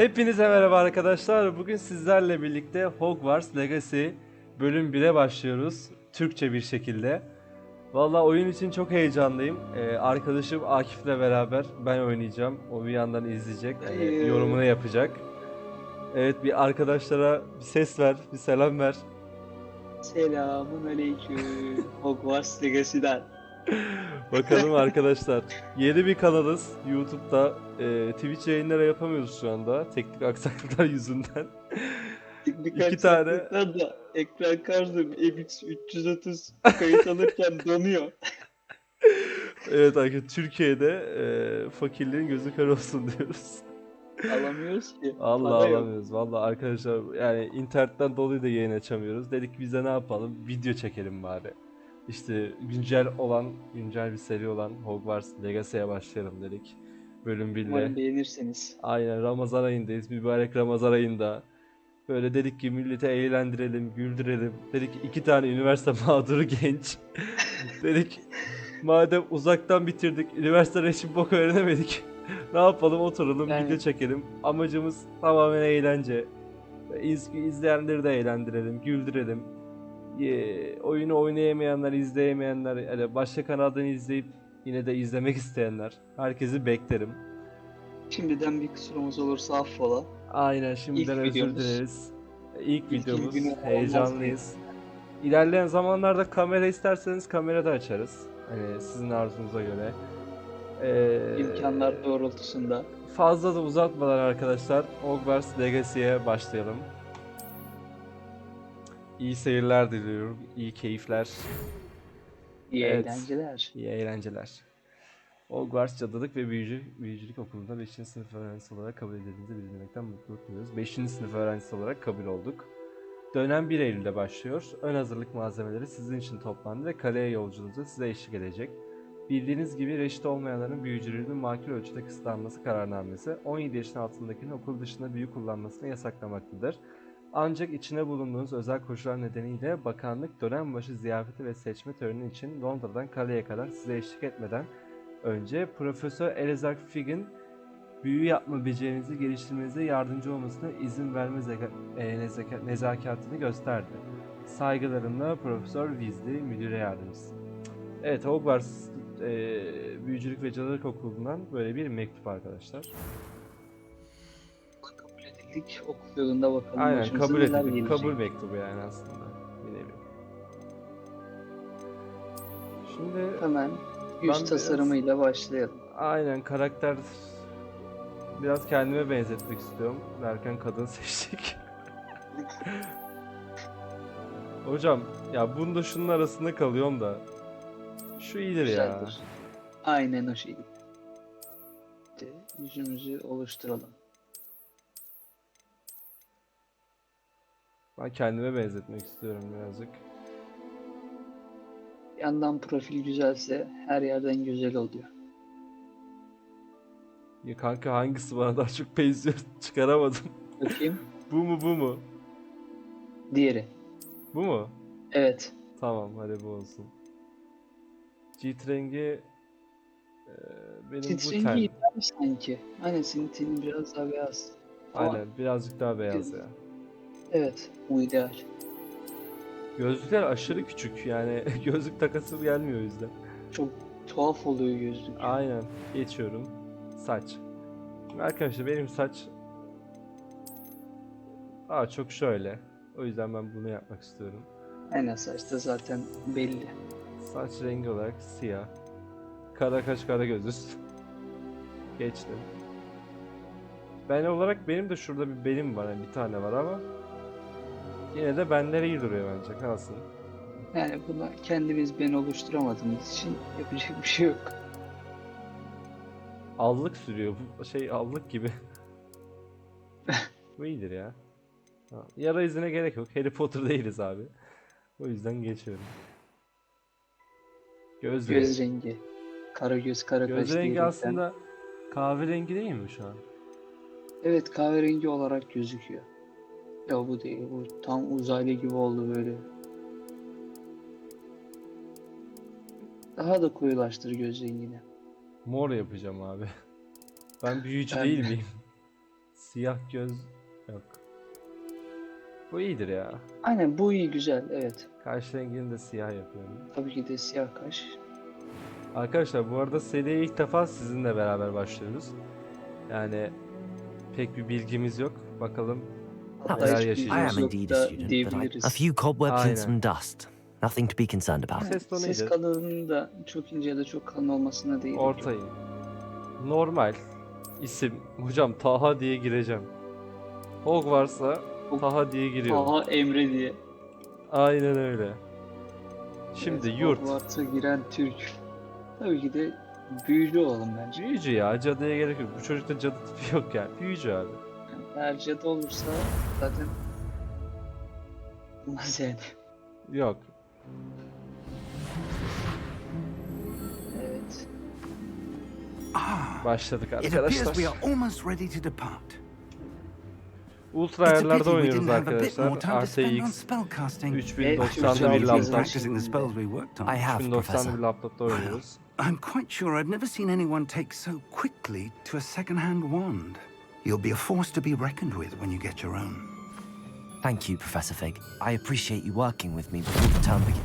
Hepinize merhaba arkadaşlar. Bugün sizlerle birlikte Hogwarts Legacy bölüm 1'e başlıyoruz. Türkçe bir şekilde. Valla oyun için çok heyecanlıyım. Ee, arkadaşım Akif'le beraber ben oynayacağım. O bir yandan izleyecek, hani yorumunu yapacak. Evet bir arkadaşlara bir ses ver, bir selam ver. Selamun aleyküm. Hogwarts Legacy'den. Bakalım arkadaşlar. Yeni bir kanalız YouTube'da. Ee, Twitch yayınları yapamıyoruz şu anda. Teknik aksaklıklar yüzünden. Birkaç İki tane. da ekran kartım MX 330 kayıt alırken donuyor. Evet arkadaşlar Türkiye'de e, fakirliğin gözü kör olsun diyoruz. Alamıyoruz ki. Allah alamıyoruz. Vallahi arkadaşlar yani internetten dolayı da yayın açamıyoruz. Dedik biz de ne yapalım? Video çekelim bari. İşte güncel olan, güncel bir seri olan Hogwarts Legacy'ye başlayalım dedik. Bölüm 1 Umarım ile. beğenirsiniz. Aynen Ramazan ayındayız. Mübarek Ramazan ayında. Böyle dedik ki milleti eğlendirelim, güldürelim. Dedik iki tane üniversite mağduru genç. dedik madem uzaktan bitirdik, üniversitede hiç bok öğrenemedik. ne yapalım oturalım, Yani- video çekelim. Amacımız tamamen eğlence. İz, izleyenleri de eğlendirelim, güldürelim. Oyunu oynayamayanlar, izleyemeyenler, yani başka kanaldan izleyip yine de izlemek isteyenler. Herkesi beklerim. Şimdiden bir kusurumuz olursa affola. Aynen şimdiden İlk özür videomuz. dileriz. İlk İlk videomuz. Heyecanlıyız. İlerleyen zamanlarda kamera isterseniz kamera da açarız. Hani sizin arzunuza göre. Ee, İmkanlar doğrultusunda. Fazla da uzatmadan arkadaşlar Hogwarts Legacy'ye başlayalım. İyi seyirler diliyorum. iyi keyifler. İyi Evet. eğlenceler. İyi eğlenceler. Hogwarts Cadılık ve Büyücü, Büyücülük Okulu'nda 5. sınıf öğrencisi olarak kabul edildiğinizi bildirmekten mutluluk duyuyoruz. 5. sınıf öğrencisi olarak kabul olduk. Dönem 1 Eylül'de başlıyor. Ön hazırlık malzemeleri sizin için toplandı ve kaleye yolculuğunuzda size eşlik edecek. Bildiğiniz gibi reşit olmayanların büyücülüğünün makul ölçüde kısıtlanması kararnamesi 17 yaşın altındakinin okul dışında büyü kullanmasını yasaklamaktadır. Ancak içine bulunduğunuz özel koşullar nedeniyle bakanlık dönem başı ziyafeti ve seçme töreni için Londra'dan kaleye kadar size eşlik etmeden önce Profesör Elazar Figg'in büyü yapma becerinizi geliştirmenize yardımcı olmasına izin verme e, nezaka- nezakatini gösterdi. Saygılarımla Profesör Weasley, müdüre yardımcısı. Evet, Hogwarts e, Büyücülük ve Cadılık Okulu'ndan böyle bir mektup arkadaşlar. Okul yolunda bakalım. Aynen başımıza kabul neler edildik. gelecek. Kabul mektubu yani aslında. Bir nevi. Şimdi Hemen Ben yüz biraz- tasarımıyla başlayalım. aynen karakter biraz kendime benzetmek istiyorum. Derken kadın seçtik. Hocam ya bunda şunun arasında kalıyorum da. Şu iyidir ya. Güzeldir. Aynen o şekilde. Yüzümüzü oluşturalım. Ben kendime benzetmek istiyorum birazcık. Yandan profil güzelse her yerden güzel oluyor. Ya kanka hangisi bana daha çok benziyor çıkaramadım. Bakayım. Bu mu bu mu? Diğeri. Bu mu? Evet. Tamam hadi bu olsun. Cilt rengi e, benim bu Titrengi ten. ideal sanki. Aynen senin tenin biraz daha beyaz. Aynen birazcık daha beyaz ya. Evet. Bu ideal. Gözlükler aşırı küçük yani gözlük takası gelmiyor o yüzden. Çok tuhaf oluyor gözlük. Aynen geçiyorum. Saç. Şimdi arkadaşlar benim saç daha çok şöyle. O yüzden ben bunu yapmak istiyorum. Aynen saçta zaten belli. Saç rengi olarak siyah. Kara kaş kara gözüz. Geçtim. Ben olarak benim de şurada bir belim var. yani bir tane var ama yine de benden iyi duruyor bence. Kalsın. Yani bunu kendimiz ben oluşturamadığımız için yapacak bir şey yok. Allık sürüyor. Bu şey allık gibi. Bu iyidir ya. Ha, Yara izine gerek yok. Harry Potter değiliz abi. O yüzden geçiyorum. Göz rengi. Göz rengi. Kara göz, kara kaş Göz rengi diyerekten. aslında kahverengi değil mi şu an? Evet kahverengi olarak gözüküyor. Ya bu değil. Bu tam uzaylı gibi oldu böyle. Daha da koyulaştır göz rengini. Mor yapacağım abi. Ben büyücü Ben- değil miyim? Siyah göz yok. Bu iyidir ya. Aynen bu iyi güzel evet. Kaş rengini de siyah yapıyorum. Tabii ki de siyah kaş. Arkadaşlar bu arada seriye ilk defa sizinle beraber başlıyoruz. Yani pek bir bilgimiz yok. Bakalım Hatta Neler? I am indeed a student, but I, diyebiliriz. a few cobwebs and Aynen. some dust. Nothing to be concerned about. Ses tonu Ses iyidir. kalınlığının da çok ince ya da çok kalın olmasına değil. ortayım. Normal. isim. Hocam Taha diye gireceğim. Hogwarts'a Taha diye giriyorum. Aha Emre diye. Aynen öyle. Şimdi Evet, yurt. Hogwarts'a giren Türk. Tabii ki de büyücü olalım bence. Büyücü ya. Cadıya gerek yok. Bu çocukta cadı tipi yok yani. Büyücü abi. Eğer cadı olursa zaten olmaz yani. Yok. Evet. Ah, Başladık it appears arkadaşlar. we are almost ready to depart. Ultra ayarlarda oynuyoruz arkadaşlar. RTX spellcasting. 3090'lı Türkçe bir laptop. practicing the spells we worked on. I have, 3090'lı Professor. bir laptopta oynuyoruz. I'm quite sure I've never seen anyone take so quickly to a second-hand wand. You'll be a force to be reckoned with when you get your own. Thank you, Professor Fig. I appreciate you working with me before the term begins.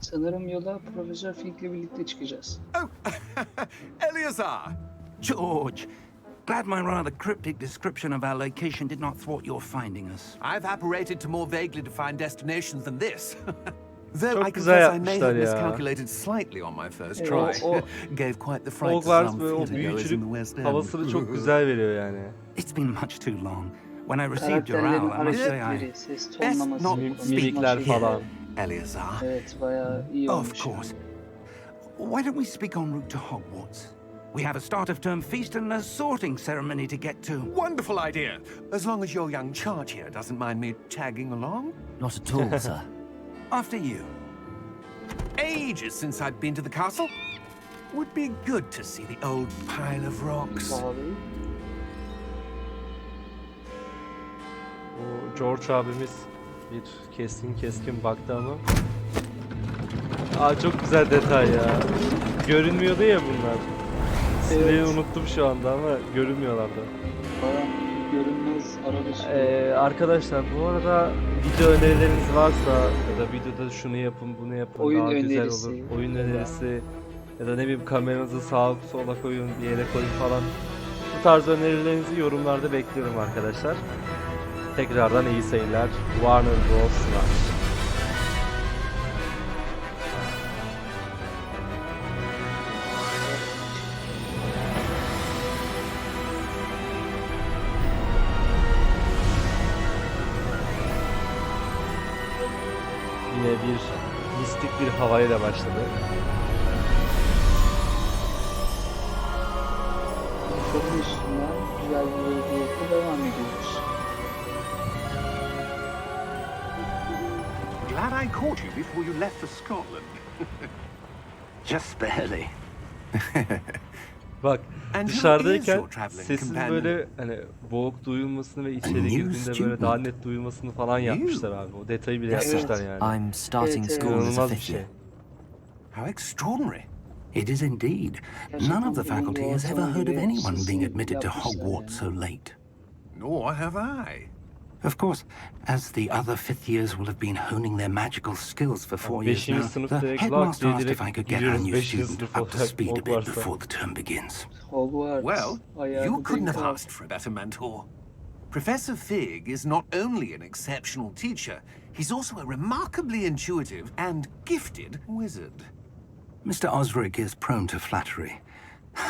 Sanırım yola Profesör Fink'le birlikte çıkacağız. Oh, Eleazar! George, glad my rather cryptic description of our location did not thwart your finding us. I've apparated to more vaguely defined destinations than this. Though Çok I güzel confess I may yapmışlar have ya. miscalculated slightly on my first Evet, try. o- Gave quite the fright to Hogwarts some böyle o theatergoers in büyücülük the West End. havasını çok güzel veriyor yani. It's been much too long. When I received your Karakterlerin owl, I must say I... hareketleri, ses Best tonlaması, not Mim- konuşma mimikler şeyi. falan. Eleazar, Evet bayağı iyi olmuş. Of course. Why don't we speak en route to Hogwarts? We have a start of term feast and a sorting ceremony to get to. wonderful idea. As long as your young charge here doesn't mind me tagging along. Not at all, sir. After you. Ages since I'd been to the castle. Would be good to see the old pile of rocks. O George abimiz bir keskin keskin baktı ama. Aa çok güzel detay ya. Görünmüyordu ya bunlar. Evet. unuttum şu anda ama görünmüyorlardı. Araba sürüyor. Ee, arkadaşlar bu arada video önerileriniz varsa ya da videoda şunu yapın bunu yapın Oyun daha güzel önerisi. olur. Oyun önerisi ya da ne bileyim kameranızı sağa sola koyun bir yere koyun falan. Bu tarz önerilerinizi yorumlarda bekliyorum arkadaşlar. Tekrardan iyi seyirler. Warner Bros. var. Bir mistik bir havayla başladı. Üstünden güzel bir yolculukla devam ediyoruz. Glad I caught you before you left for Scotland. Just barely. Bak dışarıdayken is your traveling sesin companion? böyle hani boğuk duyulmasını ve içeri girdiğinde böyle student. daha net duyulmasını falan yapmışlar abi. O detayı bile yapmışlar yani. I'm starting school as a fifth şey. year. How extraordinary. It is indeed. None of the faculty has ever heard of anyone being admitted to Hogwarts so late. Nor have I. Of course, as the other fifth years will have been honing their magical skills for four years beşinci now, the headmaster asked if I could get our new student up to speed a bit before the term begins. Hogwarts. Well, you couldn't have asked for a better mentor. Professor Fig is not only an exceptional teacher, he's also a remarkably intuitive and gifted wizard. Mr. Osric is prone to flattery.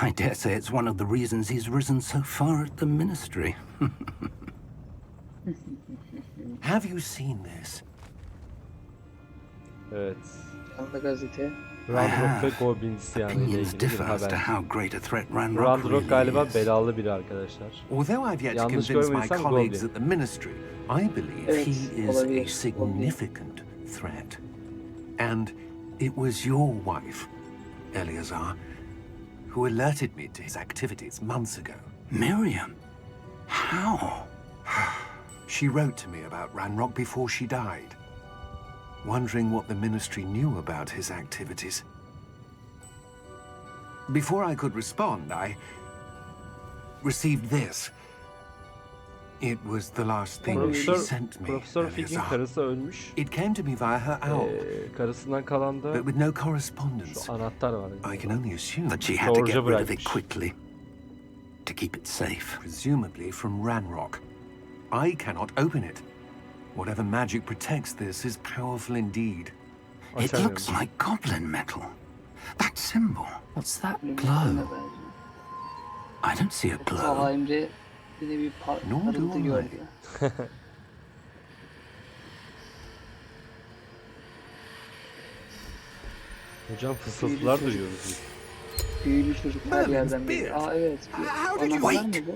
I dare say it's one of the reasons he's risen so far at the ministry. Have you seen this? Evet. Yanında gazete. Randrock ve Goblin isyanı ile Opinions ilgili bir differ as to haber. how great a threat Ranrock Randrock really galiba is. belalı biri arkadaşlar. Although I've yet to Yanlış convince my görmediysem colleagues Goblin. at the ministry, I believe Evet, he is olabilir, a significant threat. And it was your wife, Eleazar, who alerted me to his activities months ago. Miriam? How? She wrote to me about Ranrock before she died, wondering what the ministry knew about his activities. Before I could respond, I received this. It was the last thing she sent me, Profesör Figg'in Eleazar. karısı ölmüş. It came to me via her owl, Ee, karısından kalan da but with no correspondence. şu anahtar var. I can only assume, That she had to get George'a rid of it quickly to keep it safe. presumably from Ranrock. I cannot open it. Whatever magic protects this is powerful indeed. It Açamıyorum. looks like goblin metal. That symbol. What's that Ölüm glow? metalına benziyor. I don't see a glow. Taha Emre yine bir par- Ne oldu parıltı oğlum? gördü. Hocam fısıltılar duyuyoruz biz. Büyülü çocuk her Merlin's yerden beard. bir. Aa evet. Bir How did you- anahtar mı Wait.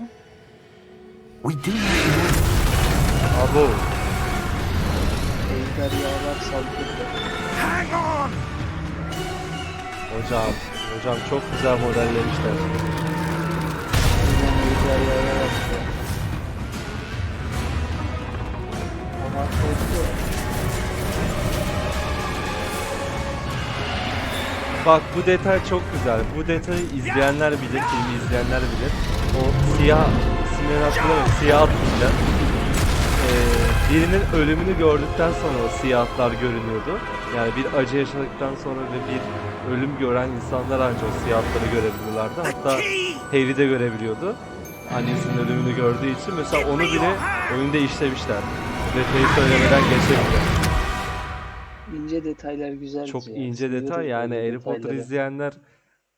bu? We do need Abo. Ejderhalar saldırdı. Hang on! Hocam. Hocam çok güzel modellemişler. Ejderhaya baktı. Ama korkuyor. Bak bu detay çok güzel. Bu detayı izleyenler bilir, filmi izleyenler bilir. O siyah, isimlerini hatırlamıyorum, siyah atlayacak. Ee, birinin ölümünü gördükten sonra o siyah atlar görünüyordu. Yani bir acı yaşadıktan sonra ve bir ölüm gören insanlar ancak o siyah atları görebiliyorlardı. Hatta Harry de görebiliyordu. Annesinin ölümünü gördüğü için mesela onu bile oyunda işlemişler. Detayı söylemeden geçebiliyor. İnce detaylar güzel. Çok ya. ince detay yani Harry Potter izleyenler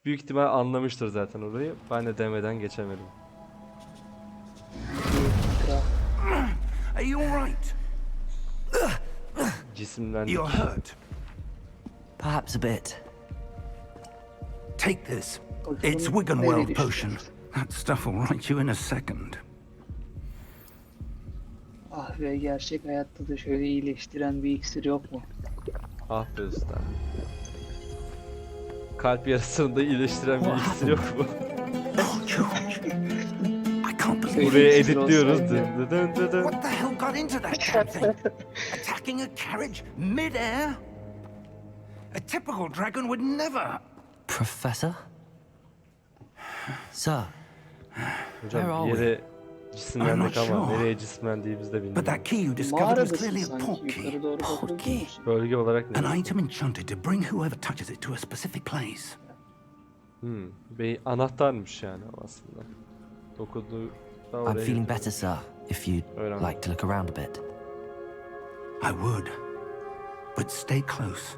büyük ihtimal anlamıştır zaten orayı. Ben de demeden geçemedim. Are you alright? Cisimlendik. You're hurt. Perhaps a bit. Take this. It's düştü? potion. That stuff will right you in a second. Ah ve gerçek hayatta da şöyle iyileştiren bir iksir yok mu? Ah be usta. Kalp yarasını da iyileştiren bir iksir yok mu? İksir editliyoruz. olsaydı. Dın dın dın dın. What the hell got into that damn thing? Attacking a carriage mid-air? A typical dragon would never. Professor? Sir, Where Hocam are bir we? yere cisimlendik I'm not ama sure. nereye cisimlendiğimizi de But bilmiyorum. that key you discovered was Mağaradasın clearly a sanki. Yukarı doğru bakabiliyor Portkey. musun? Bölge olarak ne? An item enchanted to bring whoever touches it to a specific place. Hmm, bir anahtarmış yani o aslında. Dokuduğu da I'm feeling better, sir, if you'd like to look around a bit. I would. But stay close.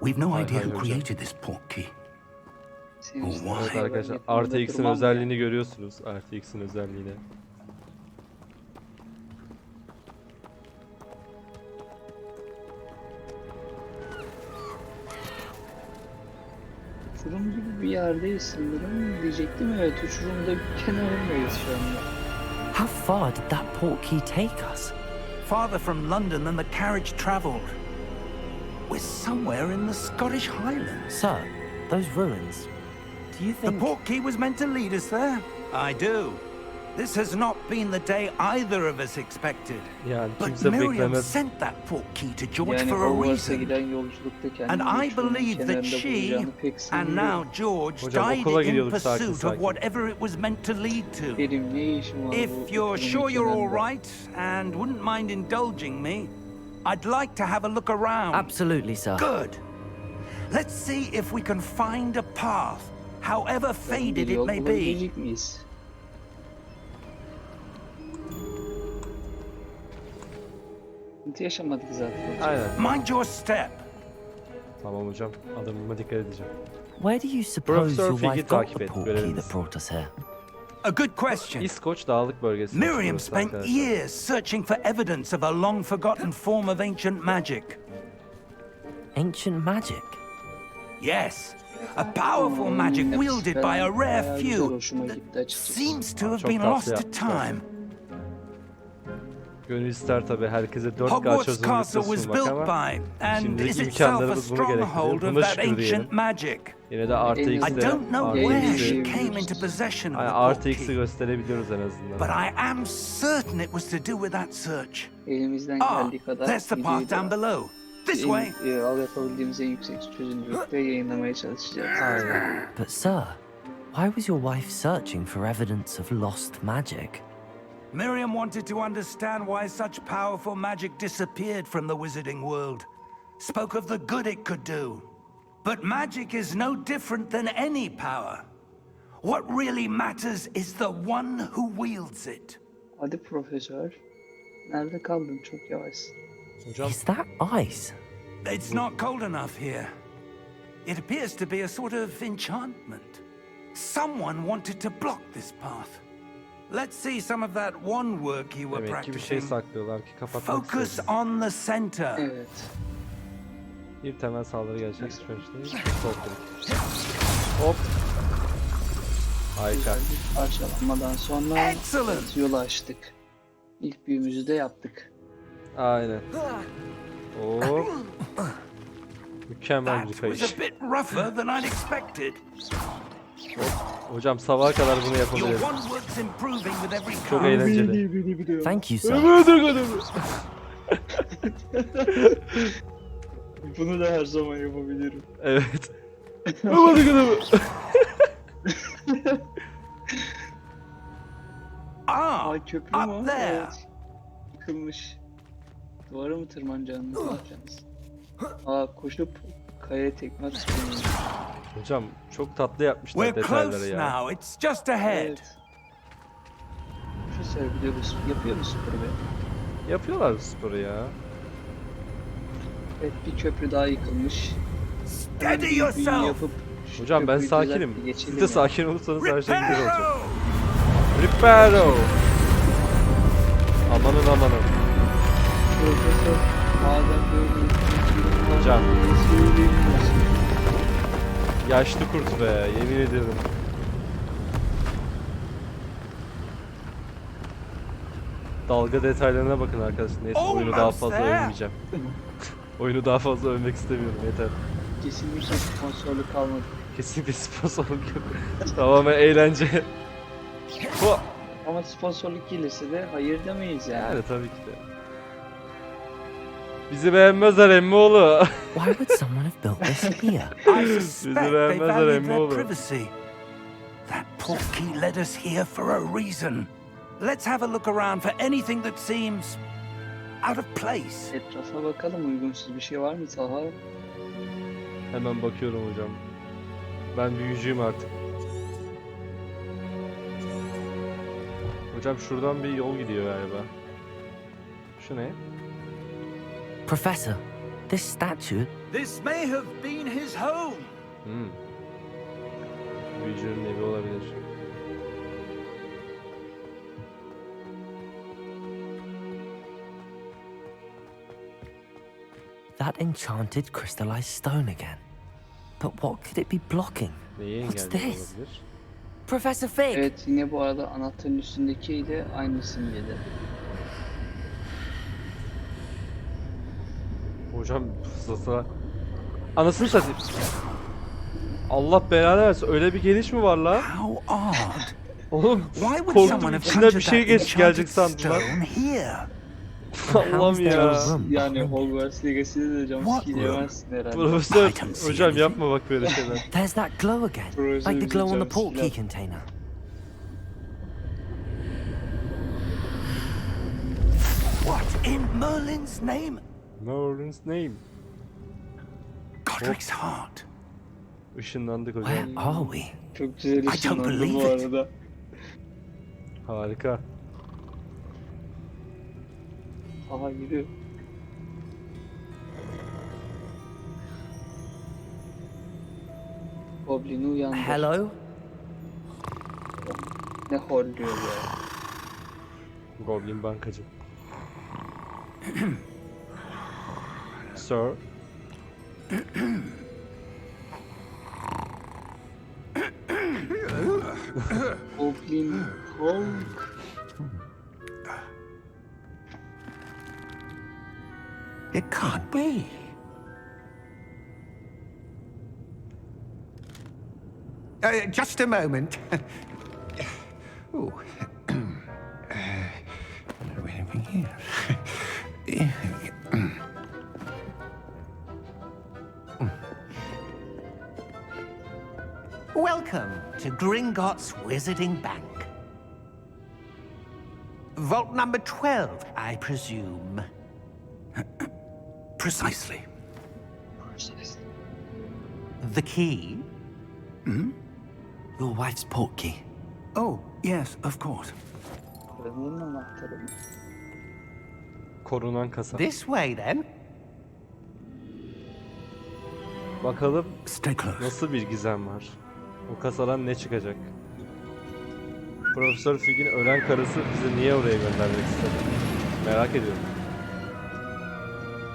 We've no idea who created this portkey. Oh, vay. Evet böyle arkadaşlar RTX'in özelliğini görüyorsunuz. RTX'in özelliğini. Uçurum gibi bir yerdeyiz sanırım. Diyecektim evet uçurumda kenarındayız şu anda. How far did that portkey take us? Farther from London than the carriage travelled. We're somewhere in the Scottish Highlands. Sir, those ruins. Do you think... The think... portkey was meant to lead us there? I do. This has not been the day either of us expected. Yani But Miriam beklemez. sent that port key to George Yani for a reason. giden yolculukta kendini And I believe that she and now George Hocam, died in gidiyorduk, sakin pursuit sakin. of whatever it was meant to lead to. Benim ne işim var bu If you're sure you're all right and wouldn't mind indulging me, I'd like to have a look around. Absolutely, sir. Good. Let's see if we can find a path, however faded it may be. Sıkıntı yaşamadık zaten. Aynen. Mind your step. Tamam hocam. Adımıma dikkat edeceğim. Where do you suppose Professor your Figg'i wife got takip the et, portkey görevimiz. that brought us here? A good question. İskoç Dağlık Bölgesi. Miriam spent years searching for evidence of a long forgotten form of ancient magic. Ancient magic? Yes, a powerful magic wielded by a rare few that seems to have been lost to yapmışlar. time. Gönül ister tabi herkese 4K Hogwarts çözünürlükte Castle was sunmak built ama by and şimdilik is itself a imkanlarımız bunu stronghold gerektiriyor. of Buna that şükür diyelim. ancient magic. Yine de I I don't know where she came into possession of the yani RTX'i portkey, gösterebiliyoruz en azından. but I am certain it was to do with that search. Elimizden Ah, geldiği kadar there's the path down da below. This way. en, e, al yapabildiğimiz en yüksek çözünürlükte yayınlamaya çalışacağız. But, sir, why was your wife searching for evidence of lost magic? Miriam wanted to understand why such powerful magic disappeared from the wizarding world. Spoke of the good it could do. But magic is no different than any power. What really matters is the one who wields it. Hadi profesör. Nerede kaldın? Çok yavaşsın. Hocam Is that ice? It's not cold enough here. It appears to be a sort of enchantment. Someone wanted to block this path. Let's see some of that wand work you were demek ki bir şey practicing. saklıyorlar ki kapatmak Focus istedim. on the center. Evet. Bir temel saldırı gerçekleştirmişti. Sol klik. Hop. Harika. Güzel bir parçalanmadan sonra Excellent. yolu açtık. İlk büyümüzü de yaptık. Aynen. Hop. Mükemmel bir That was kayış. a bit rougher than I'd expected. Hocam sabaha kadar bunu yapabiliriz. Çok eğlenceli. Thank you, sir. Bunu da her zaman yapabilirim. Evet. Ah, Ay köprü up mü? there. Evet. Yıkılmış. Duvara mı tırmanacaksınız? Ne yapacaksınız? Aa koşup kayaya tekme atıp Hocam çok tatlı yapmışlar We're detayları close ya. now. It's just ahead. Evet. Profesör biliyor musun? Yapıyor musun sporu be? Yapıyorlar sporu ya. Evet bir köprü daha yıkılmış. Hemen Steady büyü yourself. yapıp şu Hocam ben köprüyü sakinim. geçelim Siz de ya. sakin olursanız her şey güzel olacak. Reparo! Reparo. Amanın amanın. Profesör madem böyle Söyleyemiyorsun. Yaşlı kurt be yemin ederim. Dalga detaylarına bakın arkadaşlar. Neyse oyunu daha fazla övmeyeceğim. oyunu daha fazla övmek istemiyorum yeter. Kesinlikle sponsorluk kalmadı. Kesinlikle sponsorluk yok. Tamamen eğlence. Ama sponsorluk gelirse de hayır demeyiz yani. yani tabii ki de. Bizi beğenmezler emmoğlu. Why would someone have built this here? I suspect they beğenmezler valued emmi their privacy. That portkey led us here for a reason. Let's have a look around for anything that seems out of place. Etrafa bakalım uygunsuz bir şey var mı Talha? Hemen bakıyorum hocam. Ben büyücüyüm artık. Hocam şuradan bir yol gidiyor galiba. Şu ne? Professor, this statue. This may have been his home. Hmm. Büyücünün evi olabilir. That enchanted crystallized stone again. But what could it be blocking? Neyi What's this? olabilir? Professor Fig! Evet yine bu arada anahtarın üstündekiyle aynı simgede. Hocam fırsata... Anasını satayım. Allah belanı versin. Öyle bir geliş mi var la? How odd. Oğlum Why would korktum. someone have İçinden bir şey that geç gelecek sandım lan. stone here? Allah'ım ya. Yani? Hogwarts Legacy'de de jumpscare yemezsin herhalde. Profesör, hocam yapma bak böyle şeyler. There's that glow again, like the glow on the portkey scare. container. What in Merlin's name? Merlin's name. Godric's heart. Işınlandık Where hocam. are we? Çok güzel don't ışınlandı believe bu it. arada. Harika. Aha gidiyor. Goblin'i uyandır. Hello? Ne horluyor ya. Goblin bankacı. Sir. Goblin Hulk. It can't be. Uh, just a moment. Ooh. Gringotts Wizarding Bank. Vault number 12, I presume. Precisely. The key? Your wife's portkey. Oh, yes, of course. Korunan kasa. This way, then. Bakalım Stay close. nasıl bir gizem var. O kasadan ne çıkacak? Profesör Fig'in ölen karısı bizi niye oraya göndermek istedi? Merak ediyorum.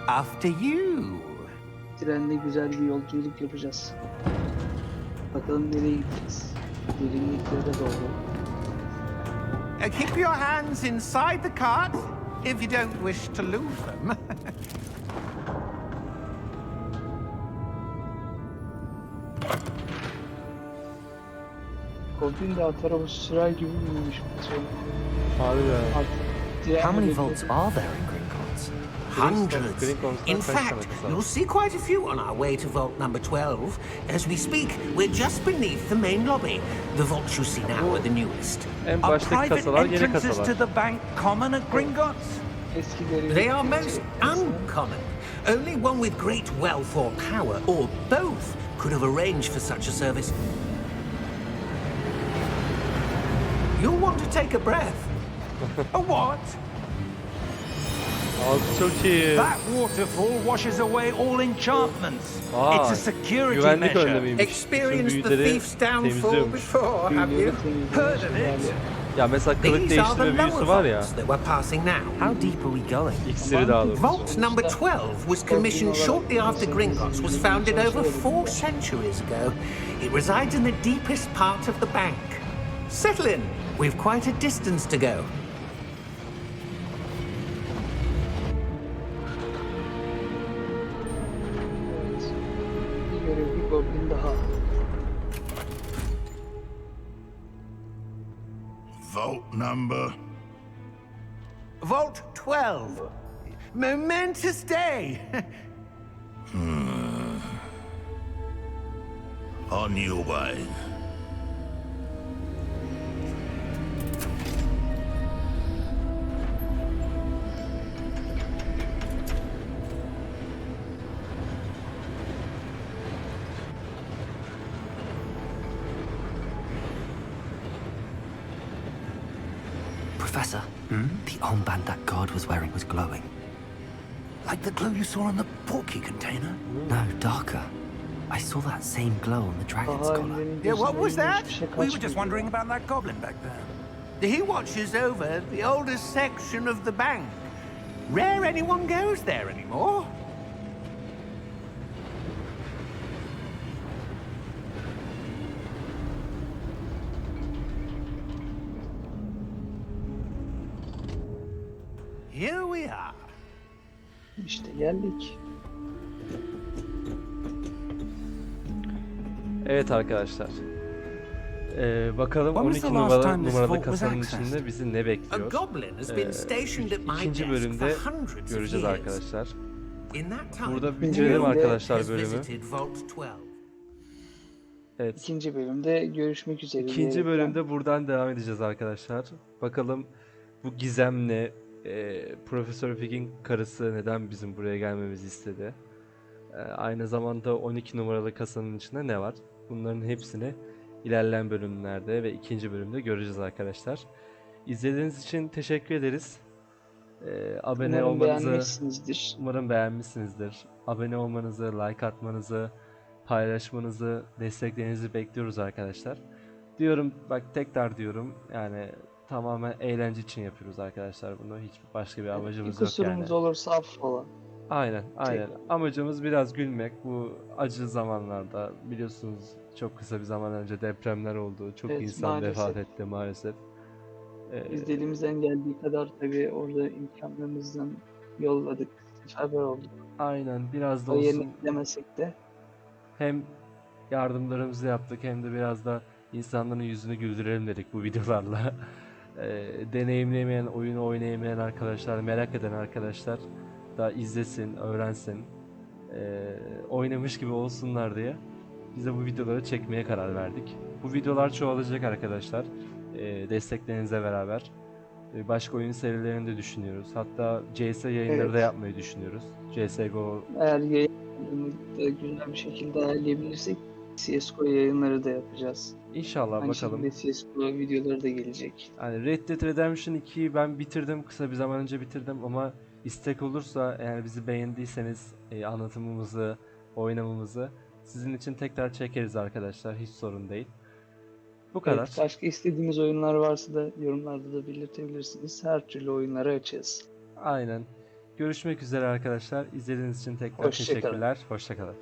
After you. Trenle güzel bir yolculuk yapacağız. Bakalım nereye gideceğiz. Derinliklere doğru. Uh, keep your hands inside the cart if you don't wish to lose them. Goblin de at arabası sürer gibi büyümüş. Harbi ya. How many hedefleri- vaults are there in Gringotts? Hundreds. In fact, you'll see quite a few on our way to Vault number 12. As we speak, we're just beneath the main lobby. The vaults you see now are the newest. Are private entrances to the bank common at Gringotts? They are most uncommon. Only one with great wealth or power, or both, could have arranged for such a service. You'll want to take a breath. A what? Abi çok iyi. That waterfall washes away all enchantments. Aa, it's a security güvenlik measure. önlemiymiş. Experienced the büyüleri thief's downfall temizliyormuş. before, have you? büyüleri temizlemek Heard of it? şekerli. Ya mesela kılık These are the değiştirme lower büyüsü var ya. vaults that we're passing now. How deep are we going? İksiri daha doğrusu. Vault number 12 was commissioned shortly after Gringotts was founded over four centuries ago. It resides in the deepest part of the bank. Settle in. We've quite a distance to go. Evet. Bir görev bir goblin daha. Vault number. Vault 12. Momentous day. Hmm. On your way. Was glowing. Like the glow you saw on the porky container? No, darker. I saw that same glow on the dragon's Daha collar. Yeah, what was that? We were just wondering about that goblin back there. he watches over the oldest section of the bank. Rare anyone goes there anymore. Here we are. İşte geldik. Evet arkadaşlar. Ee, bakalım When was 12 the last numaralı, time this numaralı vault was kasanın accessed? içinde bizi ne A bekliyor? goblin has been Ee, stationed at my ikinci desk bölümde for hundreds of göreceğiz years. arkadaşlar. In that time, Burada bitirelim bölümde arkadaşlar has bölümü. visited Vault 12. Evet. İkinci bölümde görüşmek üzere. İkinci diyerekten bölümde buradan devam edeceğiz arkadaşlar. Bakalım bu gizem ne? Ee, Profesör Fig'in karısı neden bizim buraya gelmemizi istedi? Ee, aynı zamanda 12 numaralı kasanın içinde ne var? Bunların hepsini ilerleyen bölümlerde ve ikinci bölümde göreceğiz arkadaşlar. İzlediğiniz için teşekkür ederiz. Ee, abone Umarım olmanızı beğenmişsinizdir. Umarım beğenmişsinizdir. Abone olmanızı, like atmanızı, paylaşmanızı, desteklerinizi bekliyoruz arkadaşlar. Diyorum bak tekrar diyorum yani tamamen eğlence için yapıyoruz arkadaşlar bunu. Hiç başka bir Bir amacımız yok yani. kusurumuz olursa affola. Aynen, aynen. Tekrar. Amacımız biraz gülmek. Bu acı zamanlarda biliyorsunuz çok kısa bir zaman önce depremler oldu. Çok Evet, insan maalesef. vefat etti maalesef. Ee, Biz de elimizden geldiği kadar tabii orada imkanlarımızdan yolladık. Seferber olduk. aynen biraz da olsun gidemesek de hem yardımlarımızı yaptık hem de biraz da insanların yüzünü güldürelim dedik bu videolarla. Eee, deneyimleyemeyen, oyunu oynayamayan arkadaşlar, merak eden arkadaşlar da izlesin, öğrensin, eee, oynamış gibi olsunlar diye biz de bu videoları çekmeye karar verdik. Bu videolar çoğalacak arkadaşlar. Eee desteklerinizle beraber. e, başka oyun serilerini de düşünüyoruz. Hatta CS yayınları da Evet. yapmayı düşünüyoruz. CSGO Eğer da güzel bir şekilde ayarlayabilirsek CSGO yayınları da yapacağız. inşallah Aynı bakalım. şekilde CSGO videoları da gelecek. Hani Red Dead Redemption 2'yi ben bitirdim. Kısa bir zaman önce bitirdim ama istek olursa eğer bizi beğendiyseniz e, anlatımımızı, oynamamızı sizin için tekrar çekeriz arkadaşlar. Hiç sorun değil. Bu kadar. Evet, başka istediğimiz oyunlar varsa da yorumlarda da belirtebilirsiniz. Her türlü oyunları açığız. Aynen. Görüşmek üzere arkadaşlar. İzlediğiniz için tekrar Hoşça teşekkürler. Hoşçakalın.